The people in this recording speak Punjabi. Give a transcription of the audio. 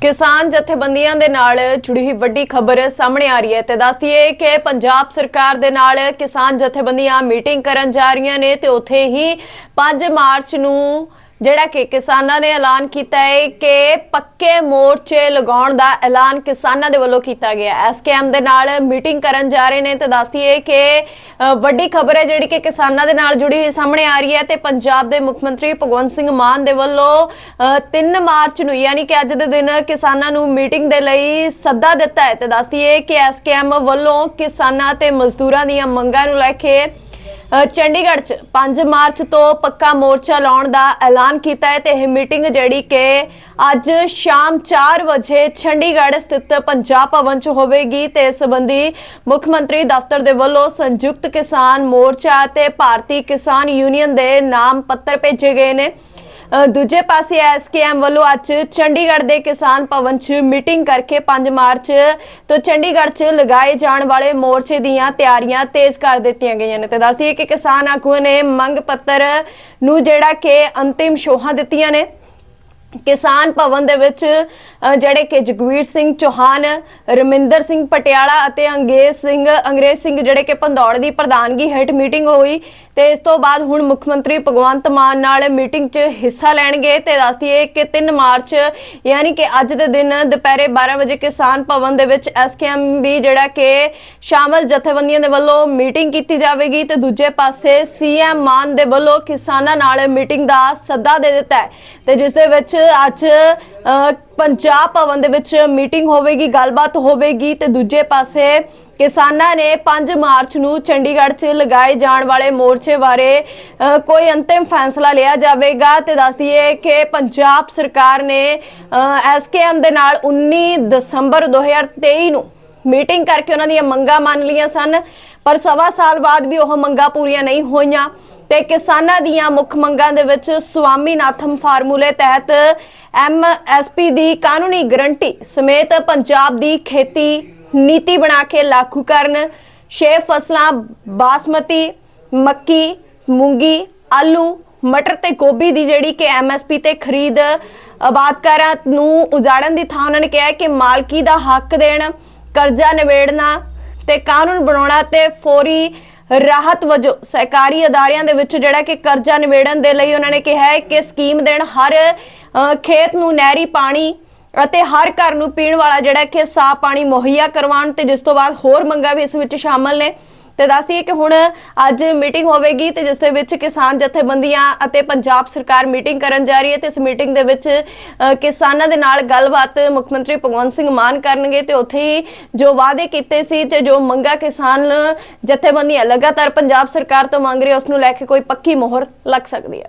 ਕਿਸਾਨ ਜਥੇਬੰਦੀਆਂ ਦੇ ਨਾਲ ਜੁੜੀ ਹੋਈ ਵੱਡੀ ਖਬਰ ਸਾਹਮਣੇ ਆ ਰਹੀ ਹੈ ਤੇ ਦੱਸਦੀ ਹੈ ਕਿ ਪੰਜਾਬ ਸਰਕਾਰ ਦੇ ਨਾਲ ਕਿਸਾਨ ਜਥੇਬੰਦੀਆਂ ਮੀਟਿੰਗ ਕਰਨ ਜਾ ਰਹੀਆਂ ਨੇ ਤੇ ਉੱਥੇ ਹੀ 5 ਮਾਰਚ ਨੂੰ ਜਿਹੜਾ ਕਿ ਕਿਸਾਨਾਂ ਨੇ ਐਲਾਨ ਕੀਤਾ ਹੈ ਕਿ ਪੱਕੇ ਮੋਰਚੇ ਲਗਾਉਣ ਦਾ ਐਲਾਨ ਕਿਸਾਨਾਂ ਦੇ ਵੱਲੋਂ ਕੀਤਾ ਗਿਆ ਹੈ। ਐਸਕੇਐਮ ਦੇ ਨਾਲ ਮੀਟਿੰਗ ਕਰਨ ਜਾ ਰਹੇ ਨੇ ਤੇ ਦੱਸਦੀ ਹੈ ਕਿ ਵੱਡੀ ਖਬਰ ਹੈ ਜਿਹੜੀ ਕਿ ਕਿਸਾਨਾਂ ਦੇ ਨਾਲ ਜੁੜੀ ਹੋਈ ਸਾਹਮਣੇ ਆ ਰਹੀ ਹੈ ਤੇ ਪੰਜਾਬ ਦੇ ਮੁੱਖ ਮੰਤਰੀ ਭਗਵੰਤ ਸਿੰਘ ਮਾਨ ਦੇ ਵੱਲੋਂ ਅ, 3 ਮਾਰਚ ਨੂੰ ਯਾਨੀ ਕਿ ਅੱਜ ਦੇ ਦਿਨ ਕਿਸਾਨਾਂ ਨੂੰ ਮੀਟਿੰਗ ਦੇ ਲਈ ਸੱਦਾ ਦਿੱਤਾ ਹੈ ਤੇ ਦੱਸਦੀ ਹੈ ਕਿ ਐਸਕੇਐਮ ਵੱਲੋਂ ਕਿਸਾਨਾਂ ਤੇ ਮਜ਼ਦੂਰਾਂ ਦੀਆਂ ਮੰਗਾਂ ਨੂੰ ਲੈ ਕੇ ਚੰਡੀਗੜ੍ਹ 'ਚ 5 ਮਾਰਚ ਤੋਂ ਪੱਕਾ ਮੋਰਚਾ ਲਾਉਣ ਦਾ ਐਲਾਨ ਕੀਤਾ ਹੈ ਤੇ ਇਹ ਮੀਟਿੰਗ ਜਿਹੜੀ ਕਿ ਅੱਜ ਸ਼ਾਮ 4 ਵਜੇ ਚੰਡੀਗੜ੍ਹ ਸਥਿਤ ਪੰਜਾਬ ਭਵਨ 'ਚ ਹੋਵੇਗੀ ਤੇ ਇਸ ਸੰਬੰਧੀ ਮੁੱਖ ਮੰਤਰੀ ਦਫ਼ਤਰ ਦੇ ਵੱਲੋਂ ਸੰਯੁਕਤ ਕਿਸਾਨ ਮੋਰਚਾ ਤੇ ਭਾਰਤੀ ਕਿਸਾਨ ਯੂਨੀਅਨ ਦੇ ਨਾਮ ਪੱਤਰ ਭੇਜੇ ਗਏ ਨੇ। ਦੂਜੇ ਪਾਸੇ ਐਸਕੇਐਮ ਵੱਲੋਂ ਅੱਜ ਚੰਡੀਗੜ੍ਹ ਦੇ ਕਿਸਾਨ ਭਵਨ 'ਚ ਮੀਟਿੰਗ ਕਰਕੇ 5 ਮਾਰਚ ਤੋਂ ਚੰਡੀਗੜ੍ਹ 'ਚ ਲਗਾਏ ਜਾਣ ਵਾਲੇ ਮੋਰਚੇ ਦੀਆਂ ਤਿਆਰੀਆਂ ਤੇਜ਼ ਕਰ ਦਿੱਤੀਆਂ ਗਈਆਂ ਨੇ। ਤੇ ਦੱਸਦੀ ਹੈ ਕਿ ਕਿਸਾਨ ਆਗੂਆਂ ਨੇ ਮੰਗ ਪੱਤਰ ਨੂੰ ਜਿਹੜਾ ਕਿ ਅੰਤਿਮ ਸ਼ੋਹਾਂ ਦਿੱਤੀਆਂ ਨੇ। ਕਿਸਾਨ ਭਵਨ ਦੇ ਵਿੱਚ ਜਿਹੜੇ ਕਿ ਜਗਵੀਰ ਸਿੰਘ ਚੌਹਾਨ, ਰਮਿੰਦਰ ਸਿੰਘ ਪਟਿਆਲਾ ਅਤੇ ਅੰਗਰੇਜ਼ ਸਿੰਘ ਅੰਗਰੇਜ਼ ਸਿੰਘ ਜਿਹੜੇ ਕਿ ਪੰਦੌੜ ਦੀ ਪ੍ਰਧਾਨਗੀ ਹੇਠ ਮੀਟਿੰਗ ਹੋਈ ਤੇ ਇਸ ਤੋਂ ਬਾਅਦ ਹੁਣ ਮੁੱਖ ਮੰਤਰੀ ਭਗਵੰਤ ਮਾਨ ਨਾਲ ਮੀਟਿੰਗ 'ਚ ਹਿੱਸਾ ਲੈਣਗੇ ਤੇ ਦੱਸਦੀਏ ਕਿ 3 ਮਾਰਚ, ਯਾਨੀ ਕਿ ਅੱਜ ਦੇ ਦਿਨ ਦੁਪਹਿਰੇ 12 ਵਜੇ ਕਿਸਾਨ ਭਵਨ ਦੇ ਵਿੱਚ ਐਸਕੇਐਮ ਵੀ ਜਿਹੜਾ ਕਿ ਸ਼ਾਮਲ ਜਥੇਬੰਦੀਆਂ ਦੇ ਵੱਲੋਂ ਮੀਟਿੰਗ ਕੀਤੀ ਜਾਵੇਗੀ ਤੇ ਦੂਜੇ ਪਾਸੇ ਸੀਐਮ ਮਾਨ ਦੇ ਵੱਲੋਂ ਕਿਸਾਨਾਂ ਨਾਲ ਮੀਟਿੰਗ ਦਾ ਸੱਦਾ ਦੇ ਦਿੱਤਾ ਹੈ। ਤੇ ਜਿਸ ਦੇ ਵਿੱਚ ਅੱਜ ਪੰਜਾਬ ਭਵਨ ਦੇ ਵਿੱਚ ਮੀਟਿੰਗ ਹੋਵੇਗੀ, ਗੱਲਬਾਤ ਹੋਵੇਗੀ ਤੇ ਦੂਜੇ ਪਾਸੇ ਕਿਸਾਨਾਂ ਨੇ 5 ਮਾਰਚ ਨੂੰ ਚੰਡੀਗੜ੍ਹ 'ਚ ਲਗਾਏ ਜਾਣ ਵਾਲੇ ਮੋਰਚੇ ਬਾਰੇ ਕੋਈ ਅੰਤਿਮ ਫੈਸਲਾ ਲਿਆ ਜਾਵੇਗਾ ਤੇ ਦੱਸ ਦਈਏ ਕਿ ਪੰਜਾਬ ਸਰਕਾਰ ਨੇ ਐਸਕੇਐਮ ਦੇ ਨਾਲ 19 ਦਸੰਬਰ 2023 ਨੂੰ ਮੀਟਿੰਗ ਕਰਕੇ ਉਹਨਾਂ ਦੀਆਂ ਮੰਗਾਂ ਮੰਨ ਲਈਆਂ ਸਨ, ਪਰ ਸਵਾ ਸਾਲ ਬਾਅਦ ਵੀ ਉਹ ਮੰਗਾਂ ਪੂਰੀਆਂ ਨਹੀਂ ਹੋਈਆਂ ਤੇ ਕਿਸਾਨਾਂ ਦੀਆਂ ਮੁੱਖ ਮੰਗਾਂ ਦੇ ਵਿੱਚ ਸਵਾਮੀਨਾਥਨ ਫਾਰਮੂਲੇ ਤਹਿਤ ਐਮਐਸਪੀ ਦੀ ਕਾਨੂੰਨੀ ਗਰੰਟੀ ਸਮੇਤ ਪੰਜਾਬ ਦੀ ਖੇਤੀ ਨੀਤੀ ਬਣਾ ਕੇ ਲਾਗੂ ਕਰਨ, ਛੇ ਫਸਲਾਂ ਬਾਸਮਤੀ, ਮੱਕੀ, ਮੂੰਗੀ, ਆਲੂ, ਮਟਰ ਤੇ ਗੋਭੀ ਦੀ ਜਿਹੜੀ ਕਿ ਐਮਐਸਪੀ ਤੇ ਖਰੀਦ ਆਬਾਦਕਾਰਾਂ ਨੂੰ ਉਜਾੜਨ ਦੀ ਥਾਂ ਉਹਨਾਂ ਨੇ ਕਿਹਾ ਕਿ ਮਾਲਕੀ ਦਾ ਹੱਕ ਦੇਣ ਕਰਜ਼ਾ ਨਿਬੇੜਨਾ ਤੇ ਕਾਨੂੰਨ ਬਣਾਉਣਾ ਤੇ ਫੌਰੀ ਰਾਹਤ ਵਜੋਂ ਸਹਿਕਾਰੀ ਅਦਾਰਿਆਂ ਦੇ ਵਿੱਚ ਜਿਹੜਾ ਕਿ ਕਰਜ਼ਾ ਨਿਬੇੜਨ ਦੇ ਲਈ ਉਹਨਾਂ ਨੇ ਕਿਹਾ ਹੈ ਕਿ ਸਕੀਮ ਦੇਣ ਹਰ ਖੇਤ ਨੂੰ ਨਹਿਰੀ ਪਾਣੀ ਅਤੇ ਹਰ ਘਰ ਨੂੰ ਪੀਣ ਵਾਲਾ ਜਿਹੜਾ ਕਿ ਸਾਫ਼ ਪਾਣੀ ਮੁਹੱਈਆ ਕਰਵਾਉਣ ਤੇ ਜਿਸ ਤੋਂ ਬਾਅਦ ਹੋਰ ਮੰਗਾਂ ਵੀ ਇਸ ਵਿੱਚ ਸ਼ਾਮਲ ਨੇ। ਤੇ ਦੱਸਦੀਏ ਕਿ ਹੁਣ ਅੱਜ ਮੀਟਿੰਗ ਹੋਵੇਗੀ ਤੇ ਜਿਸ ਦੇ ਵਿੱਚ ਕਿਸਾਨ ਜਥੇਬੰਦੀਆਂ ਅਤੇ ਪੰਜਾਬ ਸਰਕਾਰ ਮੀਟਿੰਗ ਕਰਨ ਜਾ ਰਹੀ ਹੈ ਤੇ ਇਸ ਮੀਟਿੰਗ ਦੇ ਵਿੱਚ ਕਿਸਾਨਾਂ ਦੇ ਨਾਲ ਗੱਲਬਾਤ ਮੁੱਖ ਮੰਤਰੀ ਭਗਵੰਤ ਸਿੰਘ ਮਾਨ ਕਰਨਗੇ ਤੇ ਉੱਥੇ ਹੀ ਜੋ ਵਾਅਦੇ ਕੀਤੇ ਸੀ ਤੇ ਜੋ ਮੰਗਾ ਕਿਸਾਨ ਜਥੇਬੰਦੀਆਂ ਲਗਾਤਾਰ ਪੰਜਾਬ ਸਰਕਾਰ ਤੋਂ ਮੰਗ ਰਹੀ ਹੈ, ਉਸ ਨੂੰ ਲੈ ਕੇ ਕੋਈ ਪੱਕੀ ਮੋਹਰ ਲੱਗ ਸਕਦੀ ਹੈ।